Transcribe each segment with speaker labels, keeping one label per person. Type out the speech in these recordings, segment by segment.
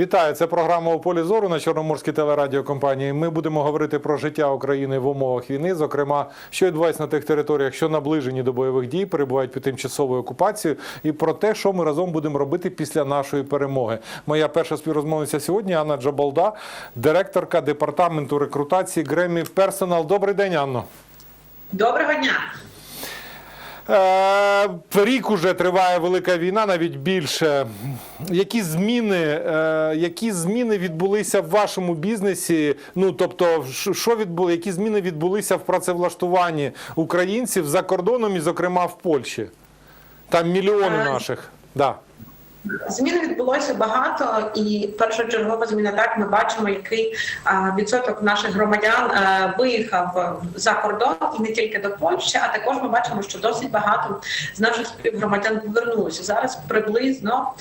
Speaker 1: Вітаю, це програма у полі зору на Чорноморській телерадіокомпанії. Ми будемо говорити про життя України в умовах війни, зокрема, що відбувається на тих територіях, що наближені до бойових дій, перебувають під тимчасовою окупацією, і про те, що ми разом будемо робити після нашої перемоги. Моя перша співрозмовниця сьогодні Анна Джабалда, директорка департаменту рекрутації Гремі Персонал. Добрий день, Анно.
Speaker 2: Доброго дня.
Speaker 1: Е, Рік уже триває велика війна, навіть більше. Які зміни, е, які зміни відбулися в вашому бізнесі? Ну тобто, що- відбули, які зміни відбулися в працевлаштуванні українців за кордоном і, зокрема, в Польщі? Там мільйони
Speaker 2: Е,
Speaker 1: наших. Да.
Speaker 2: Змін відбулося багато, і першочергова зміна так ми бачимо, який відсоток наших громадян виїхав за кордон і не тільки до Польщі, а також ми бачимо, що досить багато з наших співгромадян повернулося. Зараз приблизно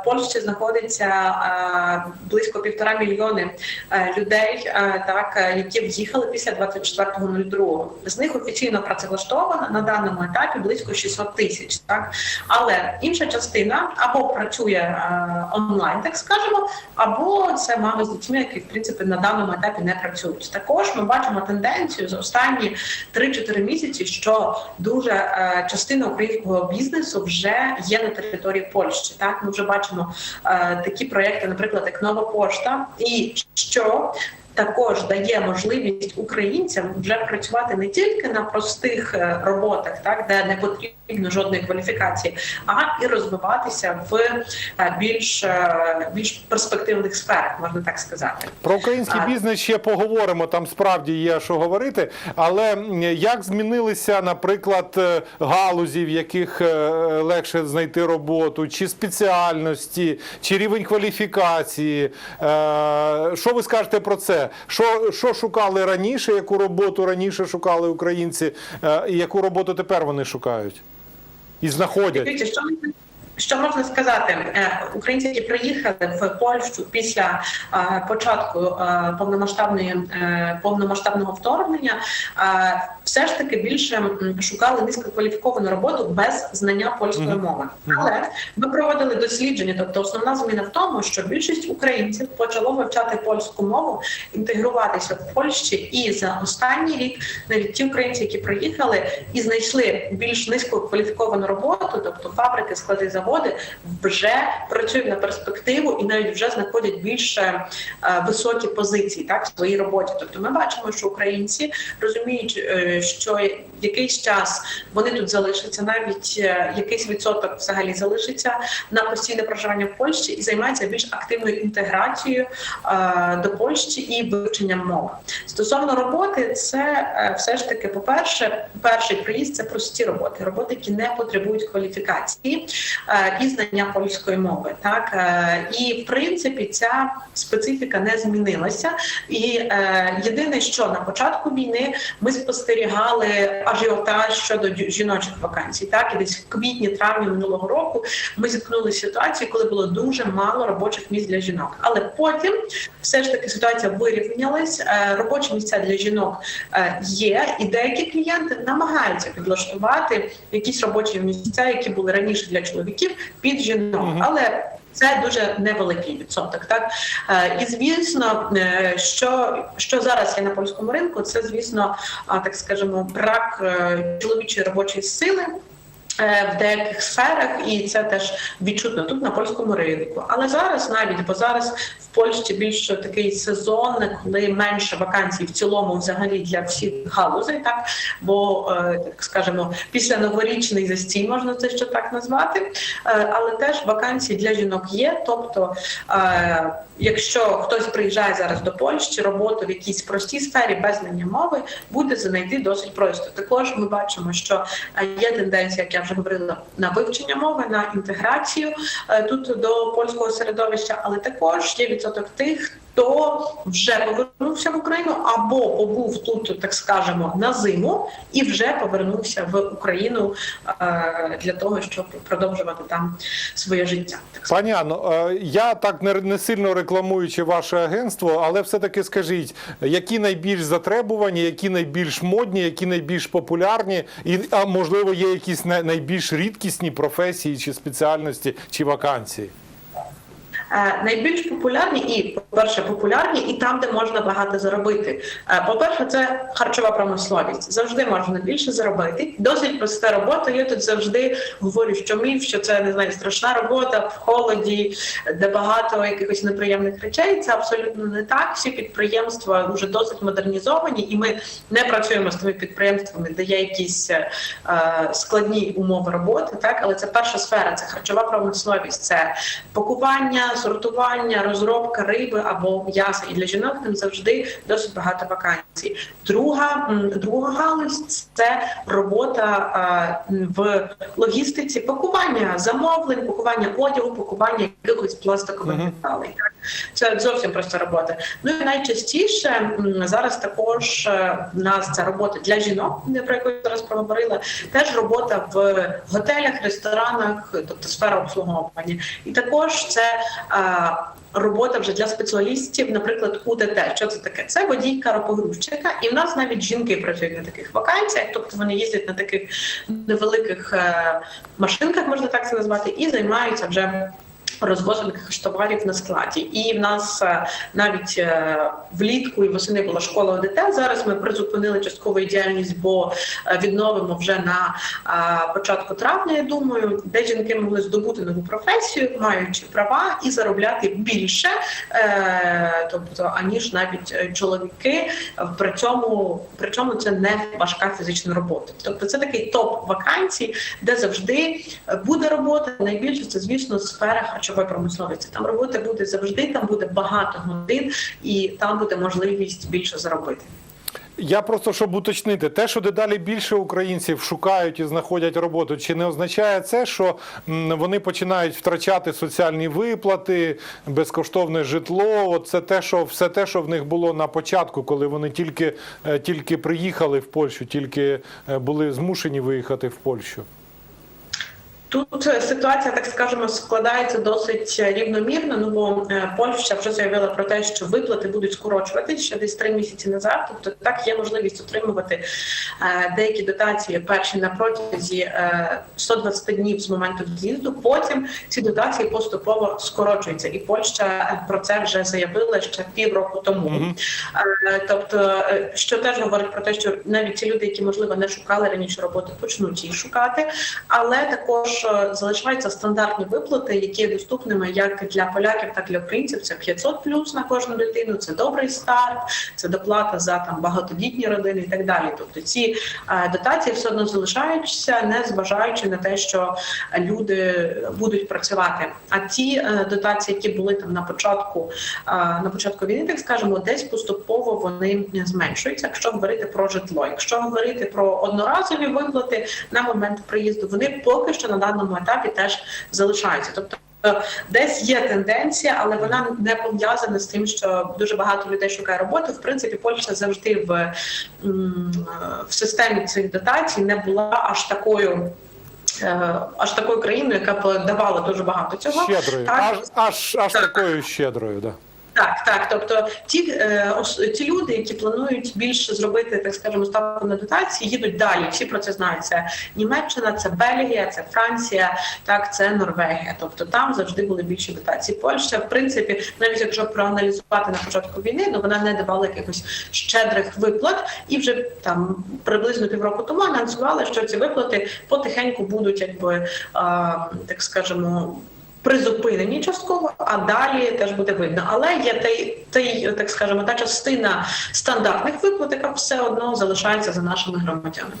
Speaker 2: в Польщі знаходиться близько півтора мільйони людей, так які в'їхали після 24.02. З них офіційно працевлаштовано на даному етапі близько 600 тисяч. Так але інша частина або працює е, онлайн, так скажемо, або це мами з дітьми, які в принципі на даному етапі не працюють. Також ми бачимо тенденцію за останні 3-4 місяці, що дуже е, частина українського бізнесу вже є на території Польщі. Так ми вже бачимо е, такі проекти, наприклад, як нова пошта, і що також дає можливість українцям вже працювати не тільки на простих е, роботах, так де не потрібно жодної кваліфікації, а і розвиватися в е, більш е, більш перспективних сферах, можна так сказати.
Speaker 1: Про український бізнес ще поговоримо. Там справді є що говорити. Але як змінилися, наприклад, галузі, в яких легше знайти роботу, чи спеціальності, чи рівень кваліфікації? Що ви скажете про це? Що, що шукали раніше? Яку роботу раніше шукали українці, е, і яку роботу тепер вони шукають і знаходять?
Speaker 2: Що можна- сказати? Е, Українці, які приїхали в Польщу після е, початку е, повномасштабної повномасштабного вторгнення, все ж таки більше шукали низькокваліфіковану роботу без знання польської мови. Але ми проводили дослідження. Тобто, основна зміна в тому, що більшість українців почало вивчати польську мову, інтегруватися в Польщі, і за останній рік навіть ті українці, які приїхали і знайшли більш низькокваліфіковану роботу, тобто фабрики, склади, заводи, вже працюють на перспективу і навіть вже знаходять більш е, високі позиції так в своїй роботі. Тобто, ми бачимо, що українці розуміють, е, що якийсь час вони тут залишаться, навіть е, якийсь відсоток взагалі залишиться на постійне проживання в Польщі і займаються більш активною інтеграцією до Польщі і вивченням мови. Стосовно роботи, це все ж таки, по-перше, перший приїзд це прості роботи, роботи, які не потребують кваліфікації і знання польської мови. Так е, і в принципі ця специфіка не змінилася. І е, єдине, що на початку війни ми спостерігали ажіотаж щодо жіночих вакансій. Так і десь в квітні, травні минулого року ми зіткнулися з ситуацією, коли було дуже мало робочих місць для жінок. Але потім все ж таки ситуація вирівнялась. е, Робочі місця для жінок е, є, і деякі клієнти намагаються підлаштувати якісь робочі місця, які були раніше для чоловіків, під жінок. Але це дуже невеликий відсоток. Так Е, і звісно, е, що, що зараз є на польському ринку, це звісно, а, так скажемо, брак е, чоловічої робочої сили. Е, В деяких сферах, і це теж відчутно тут на польському ринку. Але зараз навіть, бо зараз в Польщі більш такий сезон, коли менше вакансій в цілому, взагалі для всіх галузей, так бо е, так скажемо, після новорічний застій можна це ще так назвати. Е, Але теж вакансії для жінок є. Тобто, якщо хтось приїжджає зараз до Польщі, роботу в якійсь простій сфері без знання мови буде знайти досить просто. Також ми бачимо, що є тенденція, як я вже говорила, на вивчення мови, на інтеграцію е, тут до польського середовища, але також є відсоток тих. Хто вже повернувся в Україну або побув тут, так скажемо, на зиму і вже повернувся в Україну е, для того, щоб продовжувати там своє життя.
Speaker 1: Пані Анно, е, я так не, сильно рекламуючи ваше агентство, але все-таки скажіть, які найбільш затребувані, які найбільш модні, які найбільш популярні, і а можливо є якісь най- найбільш рідкісні професії чи спеціальності чи вакансії?
Speaker 2: Е, найбільш популярні і, по-перше, популярні і там, де можна багато заробити. Е, по-перше, це харчова промисловість. Завжди можна більше заробити. Досить проста робота. Я тут завжди говорю, що міф, що це не знаю, страшна робота в холоді, де багато якихось неприємних речей. Це абсолютно не так. Всі підприємства вже досить модернізовані, і ми не працюємо з тими підприємствами, де є якісь е, складні умови роботи. Так, але це перша сфера, це харчова промисловість, це пакування, сортування, розробка риби або м'яса. І для жінок там завжди досить багато вакансій. Друга друга галузь це робота в логістиці, пакування замовлень, пакування одягу, пакування якихось пластикових деталей. Так? Це зовсім проста робота. Ну і найчастіше зараз також е, в нас це робота для жінок, про яку я зараз проговорила, теж робота в готелях, ресторанах, тобто сфера обслуговування. І також це робота вже для спеціалістів, наприклад, УТТ. Що це таке? Це водій каропогрузчика, і в нас навіть жінки працюють на таких вакансіях, тобто вони їздять на таких невеликих е, машинках, можна так це назвати, і займаються вже. Розвозом якихось товарів на складі, і в нас е, навіть е, влітку і восени була школа ОДТ. Зараз ми призупинили часткову діяльність, бо е, відновимо вже на початку травня. Я думаю, де жінки могли здобути нову професію, маючи права і заробляти більше, тобто аніж навіть чоловіки. При цьому при чому це не важка фізична робота. Тобто це такий топ вакансій, де завжди буде робота. Найбільше це, звісно, сфера харчової промисловості. Там роботи буде завжди, там буде багато годин, і там буде можливість більше заробити.
Speaker 1: Я просто щоб уточнити, те, що дедалі більше українців шукають і знаходять роботу, чи не означає це, що вони починають втрачати соціальні виплати, безкоштовне житло? От це те, що все те, що в них було на початку, коли вони тільки, е, тільки приїхали в Польщу, тільки е, були змушені виїхати в Польщу.
Speaker 2: Тут е, ситуація, так скажемо, складається досить рівномірно. Ну бо е, Польща вже заявила про те, що виплати будуть скорочуватися ще десь три місяці назад. Тобто так є можливість отримувати е, деякі дотації перші на протязі е, 120 днів з моменту в'їзду. Потім ці дотації поступово скорочуються, і Польща е, про це вже заявила ще півроку тому.
Speaker 1: Мгм.
Speaker 2: Е, Тобто, е, що теж говорить про те, що навіть ті люди, які можливо не шукали раніше роботи, почнуть її шукати, але також е, залишаються стандартні виплати, які є доступними як для поляків, так і для українців. Це 500 плюс на кожну дитину. Це добрий старт, це доплата за там багатодітні родини і так далі. Тобто ці е, дотації все одно залишаються, не зважаючи на те, що люди будуть працювати. А ті е, дотації, які були там на початку е, на початку війни, так скажемо, десь поступово вони зменшуються. Якщо говорити про житло, якщо говорити про одноразові виплати на момент приїзду, вони поки що на даному етапі теж залишаються. Тобто. Десь є тенденція, але вона не пов'язана з тим, що дуже багато людей шукає роботу. В принципі, Польща завжди в, в системі цих дотацій не була аж такою. е, Аж такою країною, яка давала дуже багато цього,
Speaker 1: Щедрою,
Speaker 2: Так.
Speaker 1: аж аж аж
Speaker 2: Так.
Speaker 1: такою щедрою, да.
Speaker 2: Так, так. Тобто, ті, е, ті люди, які планують більше зробити, так скажемо, ставку на дотації, їдуть далі. Всі про це знають. Це Німеччина, це Бельгія, це Франція, так, це Норвегія. Тобто там завжди були більші дотації. Польща, в принципі, навіть якщо проаналізувати на початку війни, ну вона не давала якихось щедрих виплат, і вже там приблизно півроку тому анонсували, що ці виплати потихеньку будуть, якби а, так скажемо призупинені частково, а далі теж буде видно. Але є той, той, так скажемо, та частина стандартних виплат, яка все одно залишається за нашими громадянами.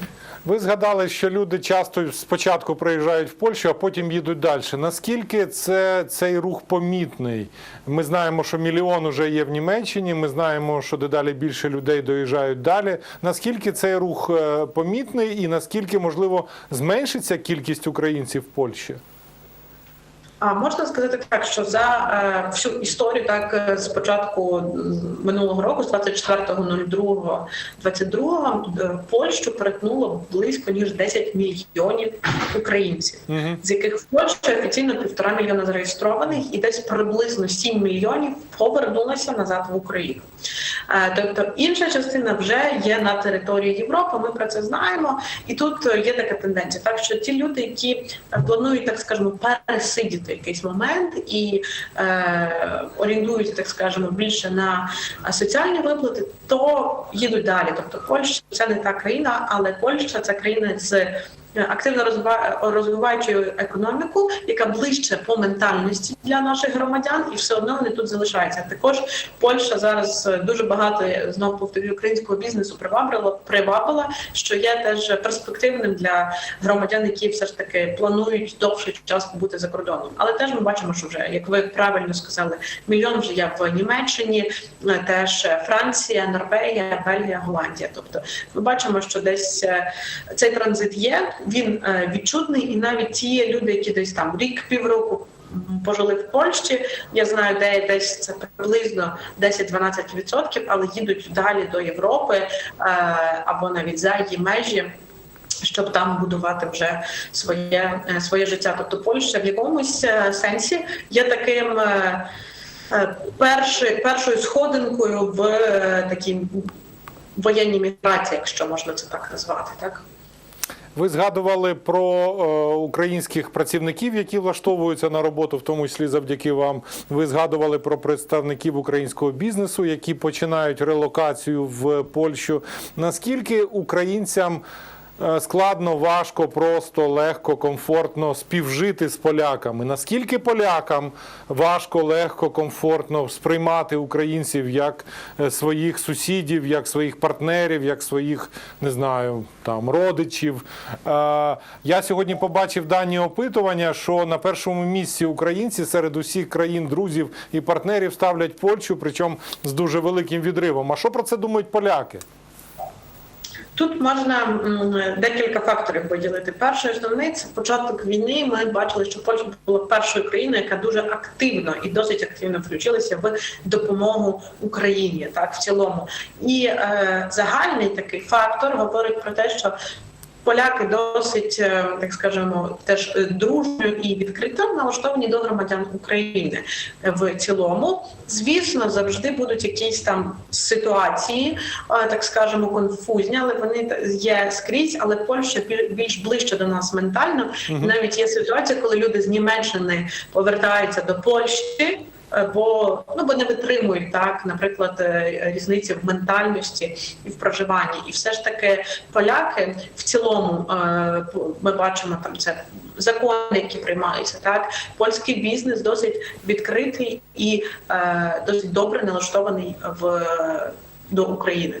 Speaker 1: Ви згадали, що люди часто спочатку приїжджають в Польщу, а потім їдуть далі. Наскільки це цей рух помітний? Ми знаємо, що мільйон уже є в Німеччині. Ми знаємо, що дедалі більше людей доїжджають далі. Наскільки цей рух е, помітний, і наскільки можливо зменшиться кількість українців в Польщі?
Speaker 2: А можна сказати так, що за е, всю історію, так е, з початку минулого року, з 24.02.22, е, Польщу перетнуло близько ніж 10 мільйонів українців,
Speaker 1: Угу.
Speaker 2: з яких в Польщі офіційно півтора мільйона зареєстрованих, і десь приблизно 7 мільйонів повернулося назад в Україну. Е, Тобто інша частина вже є на території Європи. Ми про це знаємо, і тут е, є така тенденція, так що ті люди, які планують, так скажемо, пересидіти якийсь момент і е, орієнтуються, так скажемо, більше на соціальні виплати, то їдуть далі. Тобто Польща це не та країна, але Польща це країна з активно розвиваючою економіку, яка ближче по ментальності для наших громадян, і все одно вони тут залишаються. Також Польща зараз е, дуже багато знову повторюю українського бізнесу привабила, привабила, що є теж перспективним для громадян, які все ж таки планують довший час побути за кордоном. Але теж ми бачимо, що вже як ви правильно сказали, мільйон вже є в Німеччині, е, теж Франція, Норвегія, Бельгія, Голландія. Тобто ми бачимо, що десь е, цей транзит є. Він е, відчутний, і навіть ті люди, які десь там рік півроку. Пожили в Польщі, я знаю, де десь це приблизно 10-12%, але їдуть далі до Європи е, або навіть за її межі, щоб там будувати вже своє, е, своє життя. Тобто Польща в якомусь сенсі є таким першою, першою сходинкою в такій воєнній міграції, якщо можна це так назвати, так.
Speaker 1: Ви згадували про е, українських працівників, які влаштовуються на роботу, в тому числі завдяки вам. Ви згадували про представників українського бізнесу, які починають релокацію в Польщу. Наскільки українцям складно, важко, просто, легко, комфортно співжити з поляками? Наскільки полякам важко, легко, комфортно сприймати українців як е, своїх сусідів, як своїх партнерів, як своїх, не знаю, там родичів? Е, Я сьогодні побачив дані опитування, що на першому місці українці серед усіх країн, друзів і партнерів ставлять Польщу, причому з дуже великим відривом. А що про це думають поляки?
Speaker 2: Тут можна декілька факторів поділити. Перший основний це початок війни. Ми бачили, що Польща була першою країною, яка дуже активно і досить активно включилася в допомогу Україні, так в цілому. І е, загальний такий фактор говорить про те, що Поляки досить, е, так скажемо, теж е, дружньо і відкрито налаштовані до громадян України в цілому. Звісно, завжди будуть якісь там ситуації, е, так скажемо, конфузні, але вони є скрізь. Але Польща бі- більш ближче до нас ментально. Навіть є ситуація, коли люди з Німеччини повертаються до Польщі. Е, Бо ну бо не витримують так, наприклад, е, різниці в ментальності і в проживанні, і все ж таки поляки в цілому е, ми бачимо там це закони, які приймаються. Так, польський бізнес досить відкритий і досить добре налаштований в до України.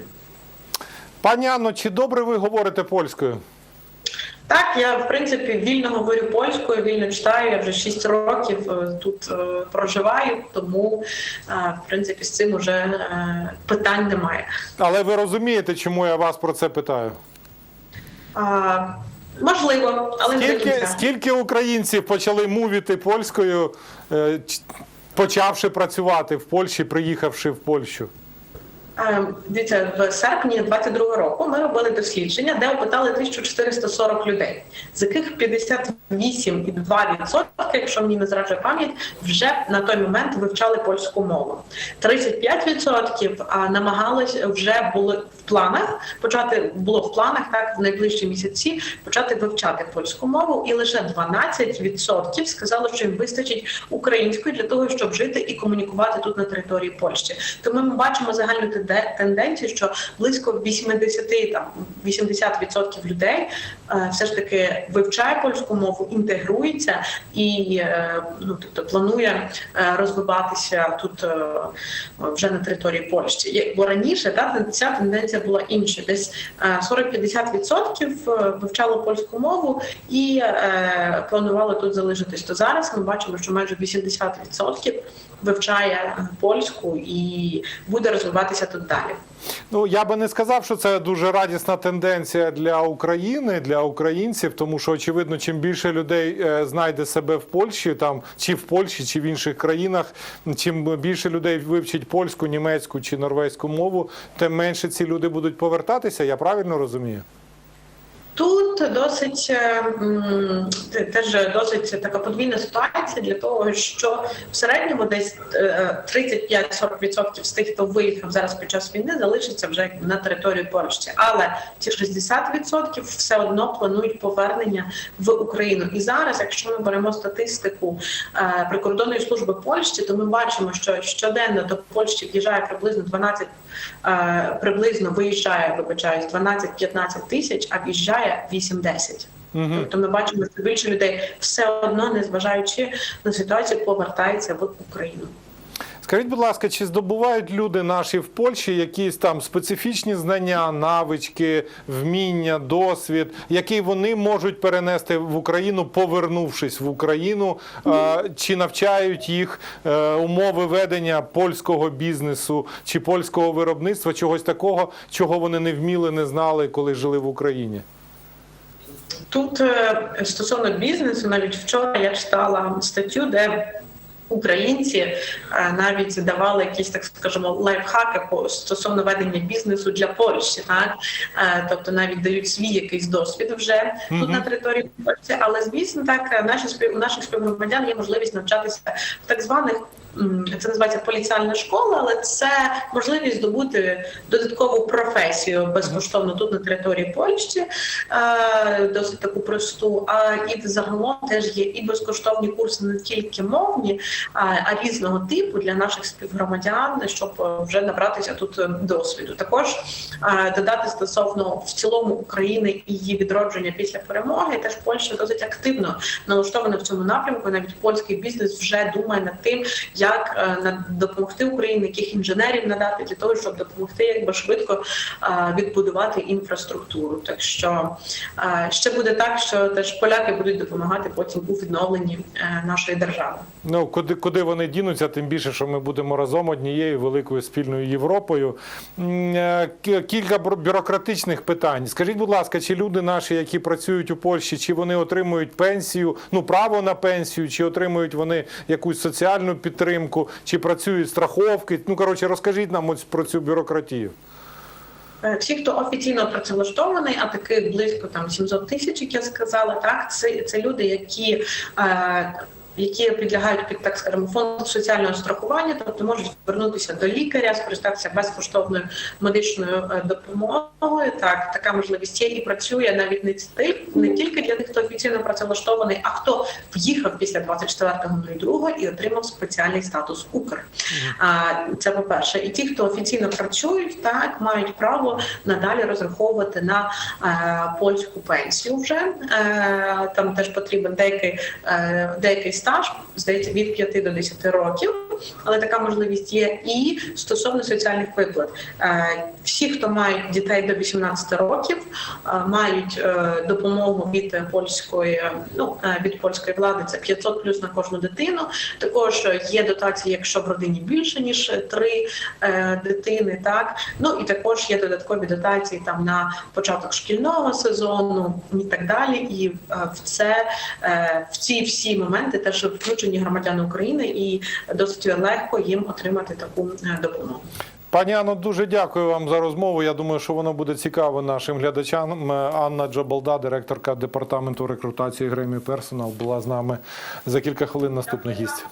Speaker 1: Пані Анно, чи добре ви говорите польською?
Speaker 2: Так, я в принципі вільно говорю польською, вільно читаю. Я вже 6 років е, тут е, проживаю, тому е, в принципі з цим уже питань немає.
Speaker 1: Але ви розумієте, чому я вас про це питаю?
Speaker 2: А, можливо, але
Speaker 1: Скільки, скільки українців почали мовити польською, почавши працювати в Польщі, приїхавши в Польщу?
Speaker 2: Е, Дивіться, в серпні 22 року ми робили дослідження, де опитали 1440 людей, з яких 58,2%, якщо мені не зраджує пам'ять, вже на той момент вивчали польську мову. 35% а, намагались вже були в планах почати було в планах так в найближчі місяці почати вивчати польську мову, і лише 12% сказали, що їм вистачить української для того, щоб жити і комунікувати тут на території Польщі. Тому ми бачимо загальну тенде- тенденцію, що близько 80 там 80% людей е, все ж таки вивчає польську мову, інтегрується і е, ну тобто планує е, розвиватися тут вже на території Польщі. Бо раніше та ця тенденція була інша. Десь е, 40-50% е, вивчало польську мову і планувало тут залишитись. То зараз ми бачимо, що майже 80% вивчає польську і буде розвиватися тут далі.
Speaker 1: Ну я би не сказав, що це дуже радісна тенденція для України, для українців, тому що очевидно, чим більше людей е, знайде себе в Польщі, там чи в Польщі, чи в інших країнах, чим більше людей вивчить польську, німецьку чи норвезьку мову, тим менше ці люди будуть повертатися. Я правильно розумію?
Speaker 2: Тут досить е, теж досить така подвійна ситуація для того, що в середньому десь е, 35-40% з тих, хто виїхав зараз під час війни, залишиться вже на території Польщі. Але ці 60% все одно планують повернення в Україну. І зараз, якщо ми беремо статистику е, прикордонної служби Польщі, то ми бачимо, що щоденно до Польщі в'їжджає приблизно 12 е, приблизно виїжджає, вибачаюсь, 12-15 тисяч, а в'їжджає 8-10.
Speaker 1: Мгм.
Speaker 2: Тобто ми бачимо, що більше людей все одно, незважаючи на ситуацію, повертається в Україну.
Speaker 1: Скажіть, будь ласка, чи здобувають люди наші в Польщі якісь там специфічні знання, навички, вміння, досвід, які вони можуть перенести в Україну, повернувшись в Україну, чи навчають їх е, умови ведення польського бізнесу чи польського виробництва, чогось такого, чого вони не вміли, не знали, коли жили в Україні?
Speaker 2: Тут е, стосовно бізнесу, навіть вчора я читала статтю, де українці е, навіть давали якісь, так скажемо, лайфхаки по стосовно ведення бізнесу для Польщі. Так Е, тобто навіть дають свій якийсь досвід вже тут на території Польщі. Але звісно, так наші у наших співгромадян є можливість навчатися в так званих. Це називається поліціальна школа, але це можливість здобути додаткову професію безкоштовно тут на території Польщі, е, досить таку просту. А і загалом теж є і безкоштовні курси не тільки мовні, а, різного типу для наших співгромадян, щоб вже набратися тут е, досвіду. Також е, додати стосовно в цілому України і її відродження після перемоги. Теж Польща досить активно налаштована в цьому напрямку. Навіть польський бізнес вже думає над тим, як е, на- допомогти Україні, яких інженерів надати для того, щоб допомогти якби швидко е, відбудувати інфраструктуру. Так що е, ще буде так, що теж поляки будуть допомагати потім у відновленні е, нашої держави.
Speaker 1: Ну, куди, куди вони дінуться, тим більше, що ми будемо разом однією великою спільною Європою. Е, Кілька бюро- бюрократичних питань. Скажіть, будь ласка, чи люди наші, які працюють у Польщі, чи вони отримують пенсію, ну право на пенсію, чи отримують вони якусь соціальну підтримку, чи працюють страховки? Ну коротше, розкажіть нам ось про цю бюрократію.
Speaker 2: Е, Всі, хто офіційно працевлаштований, а таких близько там 700 тисяч, як я сказала, так це, це люди, які. Е, які підлягають під так скажемо фонд соціального страхування, тобто можуть звернутися до лікаря, скористатися безкоштовною медичною е, допомогою. Так, така можливість є і працює навіть не не тільки для тих, хто офіційно працевлаштований, а хто в'їхав після 24.02 і отримав спеціальний статус Укр. А це по перше, і ті, хто офіційно працюють, так мають право надалі розраховувати на е, польську пенсію. Вже е, там теж потрібен деякий, деякий стаж, здається, від 5 до 10 років. Але така можливість є і стосовно соціальних виплат. Е, всі, хто мають дітей до 18 років, е, мають е, допомогу від польської, ну від польської влади. Це 500 плюс на кожну дитину. Також є дотації, якщо в родині більше ніж три дитини. Так ну і також є додаткові дотації там на початок шкільного сезону і так далі. І в це в ці всі моменти теж включені громадяни України, і досить легко їм отримати таку е, допомогу.
Speaker 1: Пані Анно, дуже дякую вам за розмову. Я думаю, що воно буде цікаво нашим глядачам. Е, Анна Джабалда, директорка департаменту рекрутації Гремі Персонал, була з нами за кілька хвилин. Наступний гість.